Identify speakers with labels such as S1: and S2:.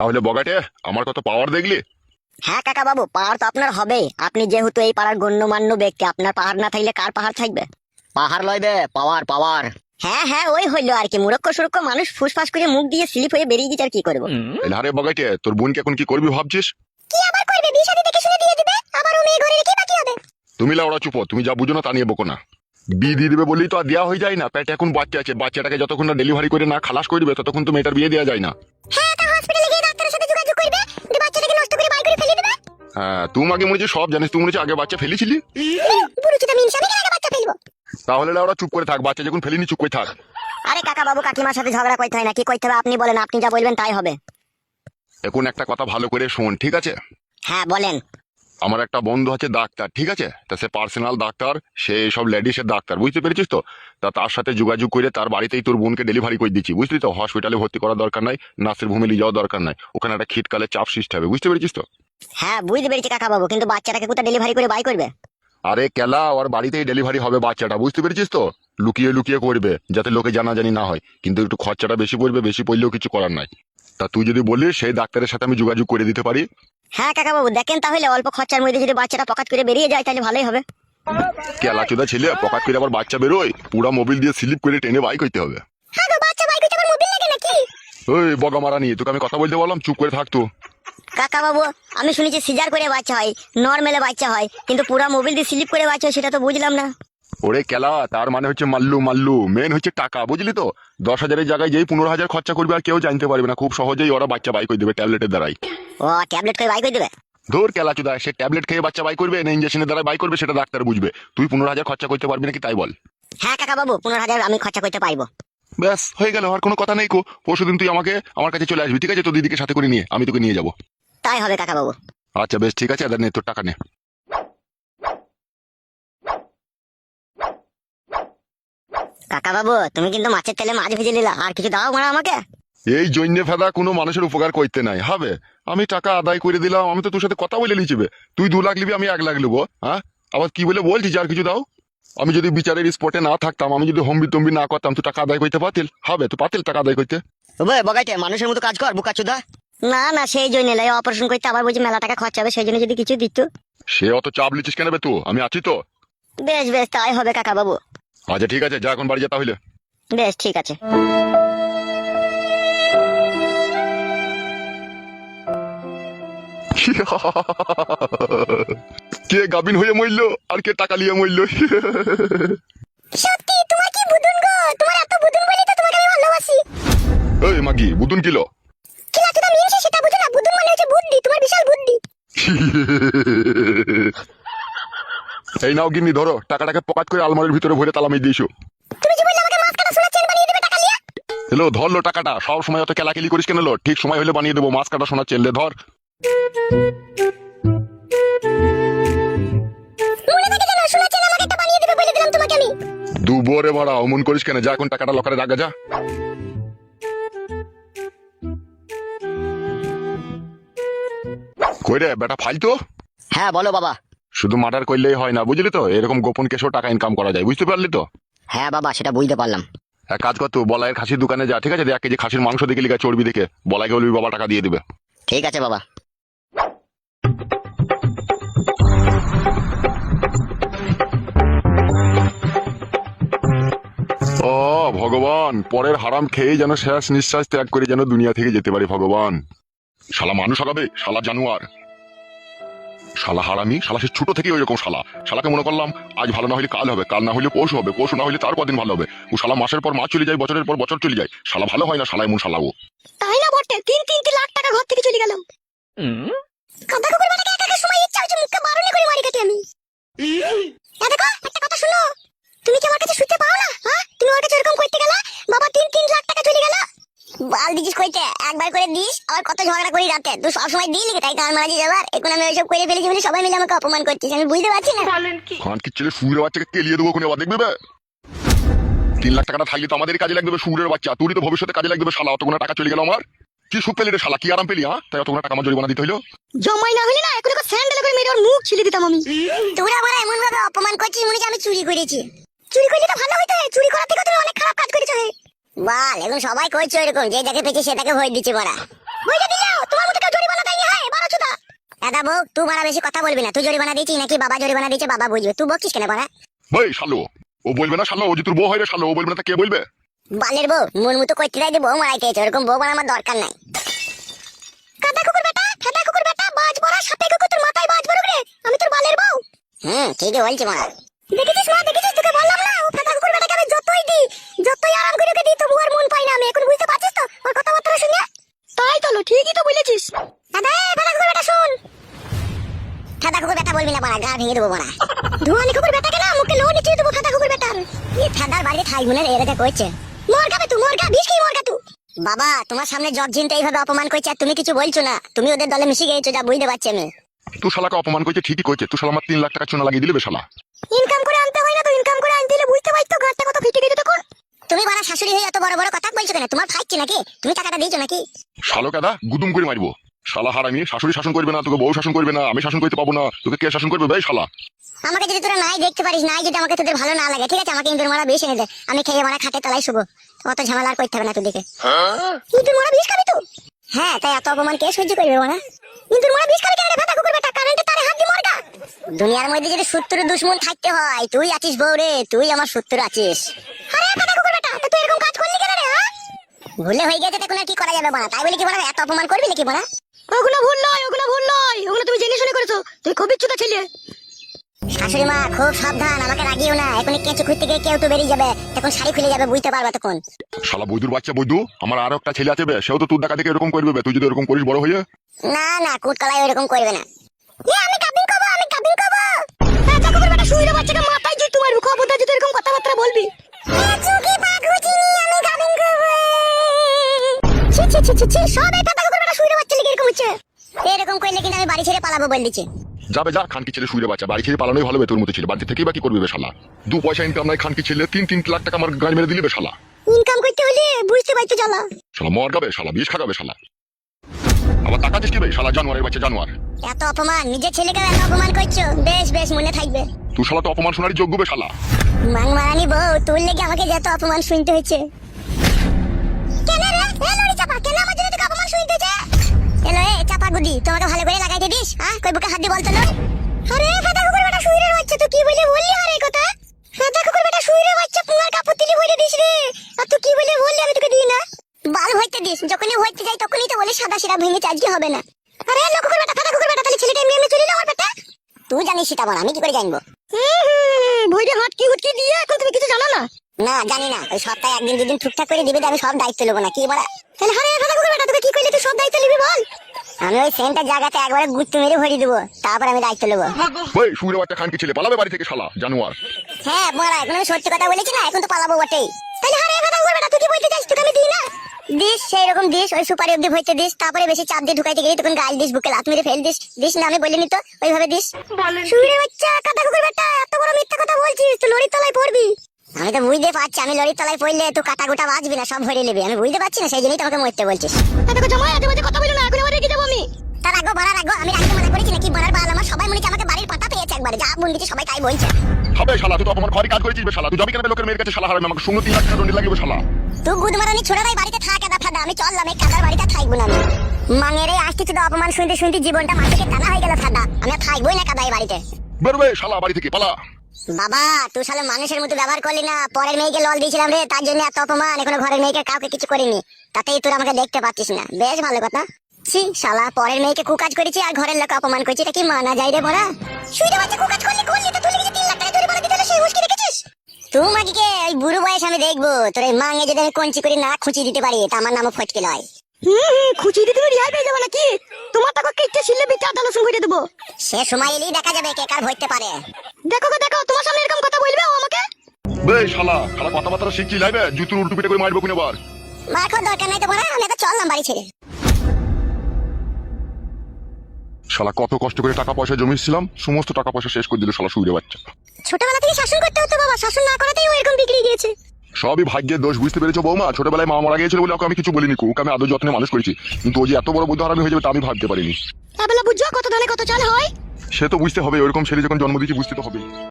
S1: তাহলে বগাটে আমার কত পাওয়ার দেখলি?
S2: হ্যাঁ কাকা বাবু পাহাড় তো আপনার হবে আপনি যেহেতু এই পাড়ার গণ্যমান্য ব্যক্তি আপনার পাহাড় না থাকলে কার পাহাড় থাকবে?
S3: পাহাড় লইবে পাওয়ার পাওয়ার
S2: হ্যাঁ হ্যাঁ ওই হইল আর কি। মুরক্ষ সুরক্ষ মানুষ ফুসফাস করে মুখ দিয়ে স্লিপ হয়ে বেরিয়ে গেছে আর কি করব?
S1: আরে বগাটে তোর বোনকে এখন কি করবি ভাবছিস?
S2: কি আবার করবে? বিয়ে শাদী দেখে শুনে দিয়ে দিবে? আবার ও মেয়ে ঘরে রেখে বাকি হবে।
S1: তুমি লাউড়া চুপো তুমি যা বুঝো না তা নিয়ে বকো না। বিয়ে দিয়ে দিবে বলেই তো আর দেওয়া হয়ে যায় না। পেটে এখন বাচ্চা আছে বাচ্চাটাকে যতক্ষণ না ডেলিভারি করে না খালাস করবে ততক্ষণ তো মেয়েটার বিয়ে দেওয়া যায় না।
S2: হ্যাঁ
S1: তুমি আগে মনে হচ্ছে সব জানিস তুমি মনে হচ্ছে আগে বাচ্চা ফেলেছিলি?
S2: বুড়ো চুটা মিনসা আমি আগে বাচ্চা ফেলব?
S1: তাহলে লাউড়া চুপ করে থাক বাচ্চা যখন ফেলিনি চুপ করে থাক।
S2: আরে কাকা বাবু কাকিমার সাথে ঝগড়া করতে হয় না কি করতে হবে আপনি বলেন আপনি যা বলবেন তাই হবে।
S1: এখন একটা কথা ভালো করে শোন ঠিক আছে?
S2: হ্যাঁ বলেন।
S1: আমার একটা বন্ধু আছে ডাক্তার ঠিক আছে? তা সে পার্সোনাল ডাক্তার সে সব লেডিসের ডাক্তার বুঝতে পেরেছিস তো? তা তার সাথে যোগাযোগ করে তার বাড়িতেই তোর বোনকে ডেলিভারি করে দিচ্ছি বুঝলি তো? হসপিটালে ভর্তি করার দরকার নাই নার্সের ভূমি নিয়ে যাওয়ার দরকার নাই ওখানে একটা শীতকালে চাপ সৃষ্টি হবে বুঝতে পেরেছিস তো?
S2: হ্যাঁ বুঝতে পেরেছি কাকা বাবু কিন্তু বাচ্চাটাকে কোথায় ডেলিভারি করে বাই করবে?
S1: আরে কেলা ওর বাড়িতেই ডেলিভারি হবে বাচ্চাটা বুঝতে পেরেছিস তো? লুকিয়ে লুকিয়ে করবে যাতে লোকে জানাজানি না হয়। কিন্তু একটু খরচাটা বেশি পড়বে বেশি পড়লেও কিছু করার নাই। তা তুই যদি বলিস সেই ডাক্তারের সাথে আমি যোগাযোগ করে দিতে পারি।
S2: হ্যাঁ কাকা বাবু দেখেন তাহলে অল্প খরচার মধ্যে যদি বাচ্চাটা পকাত করে বেরিয়ে যায় তাহলে ভালোই হবে।
S1: কেলা চোদা ছেলে পকাট করে আবার বাচ্চা বেরোয় পুরা মোবিল দিয়ে স্লিপ করে টেনে বাই করতে হবে।
S2: হ্যাঁ গো বাচ্চা বাই করতে আবার মোবিল লাগে নাকি?
S1: ওই বগা মারা নিয়ে তোকে আমি কথা বলতে বললাম চুপ করে থাকতো
S2: কাকা বাবু আমি শুনেছি সিজার করে বাচ্চা হয় নর্মালে বাচ্চা হয় কিন্তু পুরো মোবিল দিয়ে স্লিপ করে বাচ্চা হয় সেটা তো বুঝলাম না।
S1: ওরে কেলা তার মানে হচ্ছে মাল্লু মাল্লু মেন হচ্ছে টাকা বুঝলি তো? দশ হাজারের জায়গায় যেই পনেরো হাজার খরচা করবে আর কেউ জানতে পারবে না খুব সহজেই ওরা বাচ্চা বাই করে দেবে ট্যাবলেটের দ্বারাই।
S2: ও ট্যাবলেট করে বাই করে দেবে?
S1: ধর কেলা চুদা সে ট্যাবলেট খেয়ে বাচ্চা বাই করবে না ইঞ্জেকশনের দ্বারা বাই করবে সেটা ডাক্তার বুঝবে। তুই পনেরো হাজার খরচা করতে পারবি নাকি তাই বল।
S2: হ্যাঁ কাকা বাবু পনেরো হাজার আমি খরচা করতে পাইবো
S1: ব্যাস হয়ে গেল আর কোনো কথা নেই কো। পরশুদিন তুই আমাকে আমার কাছে চলে আসবি ঠিক আছে? তোর দিদিকে সাথে করে নিয়ে আমি তোকে নিয়ে যাব।
S2: তাই হবে কাকা বাবু।
S1: আচ্ছা বেশ ঠিক আছে এদের নে তোর টাকা নে।
S2: কাকা বাবু তুমি কিন্তু মাছের তেলে মাছ ভেজে নিলা আর কিছু দাও মারা আমাকে?
S1: এই জন্যে ফেদা কোনো মানুষের উপকার করতে নাই হবে? আমি টাকা আদায় করে দিলাম আমি তো তোর সাথে কথা বলে লিচিবে তুই দু লাখ নিবি আমি এক লাখ নেব হ্যাঁ? আবার কি বলে বলছিস আর কিছু দাও? আমি যদি বিচারের স্পটে না থাকতাম আমি যদি হম্বি তম্বি না করতাম তো টাকা আদায় করতে পাতিল হবে তো পাতিল টাকা আদায় করতে?
S3: বগাইতে মানুষের মতো কাজ কর বুকা চুদা
S2: না না সেই জন্য লাই অপারেশন করতে আবার বলছি মেলা টাকা খরচা হবে সেই জন্য যদি কিছু দিত।
S1: সে অত চাপ লিচিস কেন বে তুই? আমি আছি তো।
S2: বেশ বেশ তাই হবে কাকা বাবু
S1: আচ্ছা ঠিক আছে যা এখন বাড়ি যা তাহলে।
S2: বেশ ঠিক আছে।
S1: কে গাবিন হয়ে মরলো আর কে টাকা নিয়ে মরলো?
S2: সত্যি তোমার কি বুদুন গো? তোমার এত বুদুন বলি তো তোমাকে আমি ভালোবাসি।
S1: ওই মাগি বুতুন কিলো
S2: কি লাগতো তুমি এসে সেটা বুঝো না বুদুন মানে হচ্ছে বুদ্ধি তোমার বিশাল বুদ্ধি
S1: এই নাও গিন্নি ধরো। টাকাটাকে পকাট করে আলমারির ভিতরে ভরে তালা মেয়ে দিয়েছ।
S2: তুমি যে বললে আমাকে মাছ কাটা চেন বানিয়ে দেবে টাকা লিয়া
S1: হ্যালো ধরলো টাকাটা। সব সময় অত কেলাকেলি করিস কেন লো? ঠিক সময় হলে বানিয়ে দেবো মাছ কাটা ধর।
S2: সোনা চেন আমাকে একটা বানিয়ে দেবে বলে দিলাম তোমাকে আমি।
S1: দুবরে মারা অমন করিস কেন? যা এখন টাকাটা লকারে রাখা যা। কই রে বেটা ফাইল তো
S3: হ্যাঁ বলো বাবা।
S1: শুধু মার্ডার করলেই হয় না বুঝলি তো? এরকম গোপন কেসেও টাকা ইনকাম করা যায় বুঝতে পারলি তো?
S3: হ্যাঁ বাবা সেটা বুঝতে পারলাম।
S1: এক কাজ কর খাসির দোকানে যা ঠিক আছে? এক কেজি খাসির মাংস দেখে লিখা চর্বি দেখে বলবি বাবা টাকা দিয়ে দিবে।
S3: ঠিক আছে বাবা।
S1: ও ভগবান পরের হারাম খেয়ে যেন শেষ নিঃশ্বাস ত্যাগ করে যেন দুনিয়া থেকে যেতে পারি ভগবান। শালা মানুষ আগাবে শালা জানুয়ার। শালা হারামি শালা সে ছোট থেকে ওই রকম শালা। শালাকে মনে করলাম আজ ভালো না হলে কাল হবে কাল না হলে পরশু হবে পরশু না হলে তার কদিন ভালো হবে। ও শালা মাসের পর মাস চলে যায় বছরের পর বছর চলে যায়। শালা ভালো হয় না শালা এমন শালা ও।
S2: তাই না বটে তিন তিন লাখ টাকা ঘর থেকে চলে গেল। কাদা কুকুর বানাকে একা একা সময় ইচ্ছা হচ্ছে মুখকে বারণে করে মারি কাটি আমি এ দেখো একটা কথা শুনো তুমি কি আমার কাছে শুনতে পাও না হ্যাঁ তুমি আমার কাছে এরকম করতে গেলা বাবা তিন তিন লাখ টাকা চলে গেল বাল দিছিস কইতে একবার করে দিস আবার কত ঝগড়া করি রাতে? তুই সবসময় দিলি তাই কার মারা যাবার এখন আমি ওইসব করে ফেলেছি বলে সবাই মিলে আমাকে অপমান করছিস। আমি বুঝতে পারছি না।
S1: খান কি ছেলে সুরের বাচ্চাকে কেলিয়ে দেবো কোনো আবার দেখবে বে? তিন লাখ টাকাটা থাকলে তো আমাদের কাজে লাগবে সুরের বাচ্চা। তুই তো ভবিষ্যতে কাজে লাগবে শালা। অতগুলো টাকা চলে গেল আমার। কি সুখ পেলি রে শালা? কি আরাম পেলি হ্যাঁ? তাই অতগুলো টাকা আমার জরিমানা দিতে হইল।
S2: জমাই না হলে না এখন স্যান্ডেল করে মেরে ওর মুখ ছিলে দিতাম আমি। তোরা আমার এমন ভাবে অপমান করছিস মনে হচ্ছে আমি চুরি করেছি। চুরি করলে তো ভালো হইতো চুরি করার থেকে তুমি অনেক খারাপ কাজ করেছ হে বাল এখন সবাই কইছো এরকম যে যাকে পেয়েছে সে তাকে ভয় দিচ্ছে বড়া। তোমার দাদা বউ তুই মারা বেশি কথা বলবি না। তুই জরিমানা দিচ্ছিস নাকি বাবা জরিমানা দিচ্ছে বাবা বুঝবে। তুই বকিস কেন বড়া?
S1: ভাই শালো ও বলবে না শালো ও যে তোর বউ হয় রে শালো ও বলবে না তা কে বলবে?
S2: বালের বউ মন মতো করতে দেয় যে বউ মারাইতে ওরকম বউ মারা আমার দরকার নাই। কাদা কুকুর বেটা ফেদা কুকুর বেটা বাজ বড়া সাপে কুকুর তোর মাথায় বাজ বড় রে আমি তোর বালের বউ। হুম ঠিকই বলছি মারা দেখেছিস মা দেখেছিস তোকে বললাম না? বলবি না বাড়া গা ভেঙে দেবো বাড়া। ধোয়ানি কুকুর বেটাকে না মুখে লো নিচে দেবো কুকুর বেটার। এই ফেদার বাড়িতে মর খাবে তুই মর খা বিষ খেয়ে মর খা তুই বাবা তোমার সামনে এইভাবে অপমান করছে আর তুমি কিছু বলছো না। তুমি ওদের দলে মিশে গেছো যা বুঝতে পারছি আমি।
S1: তুই শালাকে অপমান করছে ঠিকই করছে তুই শালা আমার তিন লাখ টাকা চুনা লাগিয়ে দিলে শালা।
S2: ইনকাম করে আনতে হয় না তো ইনকাম করে আনতে হলে বুঝতে পারছ ঘরটা কত ফিটে গেছে তখন? তুমি বাড়া শাশুড়ি হয়ে এত বড় বড় কথা বলছো কেন? তোমার ফাইছে নাকি? তুমি টাকাটা দিয়েছ নাকি?
S1: শালো কাদা গুদুম করে মারবো। শালা হারামি, শাশুড়ি শাসন করবে না, তোকে বউ শাসন করবে না, আমি শাসন করতে পাবো না, তোকে কে শাসন করবে ভাই শালা?
S2: আমাকে যদি তোরা নাই দেখতে পারিস, নাই যদি আমাকে তোদের ভালো না লাগে, ঠিক আছে? আমাকে ইন্দুর মারা বেশ এনে দে। আমি খেয়ে মারা খাটে তলায় শুবো। অত ঝামেলা আর করতে হবে না তোদেরকে। ইন্দুর মারা বিষ খাবি তো হ্যাঁ তাই এত অপমান কে সহ্য করবে মারা ইন্দুর মারা বিষ খাবি কেন ফাটা কুকুর বেটা, কারেন্টে তারে হাত দিয়ে মরগা দুনিয়ার মধ্যে যদি শত্রু দুশ্মন থাকতে হয়, তুই আছিস বউ রে তুই আমার শত্রু আছিস। আরে ফাটা কুকুর বেটা তুই এরকম কাজ করলি কেন রে হ্যাঁ? ভুলে হয়ে গেছে তখন আর কি করা যাবে বানা তাই বলে কি বানা এত অপমান করবি নাকি বানা
S4: ওগুলো ভুল নয় ওগুলো ভুল নয়। ওগুলো তুমি জেনে শুনে করেছ। খুব ইচ্ছুতা ছেলে।
S2: শাশুড়ি মা খুব সাবধান আমাকে রাগিও না। এখনই কেঁচু খুঁজতে গিয়ে কেউ তো বেরিয়ে যাবে। তখন শাড়ি খুলে যাবে বুঝতে পারবে তখন।
S1: শালা বৈদুর বাচ্চা বৈদু আমার আরও একটা ছেলে আছে সেও তো তোর দেখা দেখে এরকম করবে তুই যদি এরকম করিস বড় হয়ে।
S2: না না কুটকলাই ওরকম করবে না। এ আমি কাবিন করব আমি কাবিন করব।
S4: বেটা বাচ্চাকে মাথায় খবরদার যদি এরকম কথাবার্তা বলবি।
S2: চুকি আমি কাবিন করব। ছি ছি ছি ছি ছি সব এই পাতা কুকুর বেটা শুয়ে বাচ্চা লেগে এরকম হচ্ছে এরকম কিন্তু আমি বাড়ি ছেড়ে পালাবো বল দিচ্ছে।
S1: যাবে যা খানকি ছেলে শুয়ে বাচ্চা। বাড়ি ছেড়ে পালানোই ভালো তোর মতো ছেলে। বাড়ি থেকেই বা কি করবি শালা? দু পয়সা ইনকাম নাই খানকি ছেলে তিন তিন লাখ টাকা আমার গাড়ি মেরে দিলি শালা।
S2: ইনকাম করতে হলে বুঝতে পারছ জ্বালা।
S1: শালা মর গাবে শালা বিষ খাগাবে শালা। আবার টাকা দিস কি বে শালা জানোয়ারের বাচ্চা জানোয়ার।
S2: এত অপমান নিজের ছেলেকে এত অপমান করছ? বেশ বেশ মনে থাকবে।
S1: তুই শালা তো অপমান শোনারই যোগ্য বে শালা।
S2: মাং মারানি বউ তোর লেগে আমাকে যত অপমান শুনতে হয়েছে। কেন রে? এ লড়ি চাপা কেন আমার জন্য তোকে অপমান শুনতে হয়েছে? এলো এ চাপা গুদি তোমাকে ভালো করে লাগাইতে দিস হ্যাঁ কই বুকে হাত দিয়ে বলতো না। আরে ফাটা কুকুর বেটা শুইরে বাচ্চা তুই কি বলে বললি? আরে কথা। ফাটা কুকুর বেটা শুইরে বাচ্চা পুঙ্গার কাপড় তুলি বলে দিস রে। আর তুই কি বলে বললি আমি তোকে দিই না। বাল হইতে দিস যখনই হইতে যাই তখনই তো বলে সাদা সিরা ভেঙে চার্জ হবে না। আরে লোক কুকুর বেটা ফাটা কুকুর বেটা তাহলে ছেলেটা এমনি এমনি চলে আমার বেটা? তুই জানিস সেটা বল আমি কি করে জানব?
S4: ভইরে হাটকি হুটকি দিয়ে এখন তুমি কিছু জানো না?
S2: না জানি না ওই সপ্তাহে একদিন দুদিন ঠিকঠাক করে দিবি আমি সব দায়িত্ব নেব না কি বলা? তাহলে হারে ফাটা কুকুর বেটা তোকে কি করলে তুই সব দায়িত্ব নিবি বল। আমি ওই সেন্টার জায়গাতে একবারে গুত্তু মেরে ভরিয়ে দেবো তারপর আমি দায়িত্ব নেব।
S1: ওই শুয়ে বাচ্চা খানকি ছেলে পালাবে বাড়ি থেকে শালা জানোয়ার।
S2: হ্যাঁ বলা এখন আমি সত্যি কথা বলেছি না এখন তো পালাবো বটেই। তাহলে হারে ফাটা কুকুর বেটা তুই কি বলতে চাস? তোকে আমি দিই না। দিস সেই রকম দিস ওই সুপারি অব্দি ভরতে দিস তারপরে বেশি চাপ দিয়ে ঢুকাইতে গেলি তখন গাছ দিস বুকে লাত মেরে ফেল দিস। দিস না আমি বলিনি তো ওইভাবে দিস। শুয়ে বাচ্চা কাটা কুকুর বেটা এত বড় মিথ্যা কথা বলছিস তুই লড়ির তলায় পড়বি। আমি তো বুঝতে পারছি আমি লড়ির তলায় পড়লে তুই কাটা গোটা বাঁচবি না সব ভরে নেবি। আমি বুঝতে পারছি না সেই জন্যই তোমাকে মরতে বলছিস।
S4: দেখো জামাই আজে বাজে কথা বলো না এখন আবার রেগে যাব আমি।
S2: তার আগো বাড়ার আগো আমি রাখতে মানা করেছি নাকি? বাড়ার বাল আমার সবাই মনে আমাকে বাড়ির পাতা পেয়েছে একবারে যা দিচ্ছে সবাই তাই বলছে।
S1: হবে শালা তুই তো অপমান খড়ি কাজ করেছিস শালা তুই যাবি কেন লোকের মেয়ের কাছে শালা হারাবে আমাকে শূন্য তিন লাখ টাকা দণ্ডি লাগবে শালা।
S2: তুই গুদ মারানি ছোড়ারাই বাড়িতে থাক ফাদা আমি চললাম এই কাদার বাড়িতে থাকব না আমি। মাঙেরে আসতে শুধু অপমান শুনতে শুনতে জীবনটা মাটিতে টানা হয়ে গেল ফাদা। আমি থাকবোই না কাদাই বাড়িতে।
S1: বেরোবে শালা বাড়ি থেকে পালা।
S2: বাবা তুই সালে মানুষের মতো ব্যবহার করলি না। পরের মেয়েকে লল দিয়েছিলাম রে তার জন্য এত অপমান। এখনও ঘরের মেয়েকে কাউকে কিছু করিনি। তাতেই তোর আমাকে দেখতে পাচ্ছিস না। বেশ ভালো কথা। ছি শালা পরের মেয়েকে কুকাজ করেছি আর ঘরের লোক অপমান করেছি এটা কি মানা যায় রে বড়া? শুইতে বাচ্চা কুকাজ করলি করলি তো তুই লিখেছিস তিন লাখ টাকা জরিমানা দিতে হলে সেই হুঁশকি রেখেছিস তুই মাগিকে ওই বুড়ো বয়স আমি দেখব। তোর এই মাঙে যদি আমি কঞ্চি করে না খুঁচি দিতে পারি তা আমার নামও ফটকে লয়।
S4: হুম হুম খুঁচিয়ে দিয়ে তুমি রিহাই পেয়ে যাবে নাকি? তোমার টাকা কেটে ছিলে বিটা আদালত করে দেবো।
S2: সে সময় এলেই দেখা যাবে কে কার ভরতে পারে।
S4: দেখো গো দেখো তোমার সামনে এরকম কথা বলবে ও আমাকে?
S1: বে শালা শালা কথাবার্তা শিখছি লাইবে জুতুর উল্টো পিঠে করে মারবো কিনা বার
S2: মার খাওয়ার দরকার নাই আমি তো চললাম বাড়ি ছেড়ে।
S1: শালা কত কষ্ট করে টাকা পয়সা জমিয়েছিলাম সমস্ত টাকা পয়সা শেষ করে দিল শালা শুয়ে বাচ্চা।
S2: ছোটবেলা থেকে শাসন করতে হতো বাবা শাসন না করাতেই ও এরকম বিগড়ে গিয়েছে।
S1: সবই ভাগ্যের দোষ বুঝতে পেরেছ বৌমা? ছোটবেলায় মা মারা গিয়েছিল বলে ওকে আমি কিছু বলিনি ওকে আমি আদর যত্নে মানুষ করেছি। কিন্তু ও যে এত বড় বুদ্ধ হারামি হয়ে যাবে তা আমি ভাবতে পারিনি।
S4: এবেলা বুঝছ কত ধানে কত চাল হয়।
S1: সে তো বুঝতে হবে ওরকম ছেলে যখন জন্ম দিয়েছি বুঝতে তো হবে